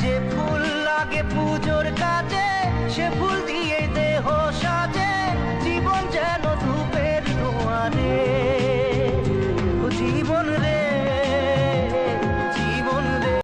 যে ফুল লাগে পুজোর কাজে সে ফুল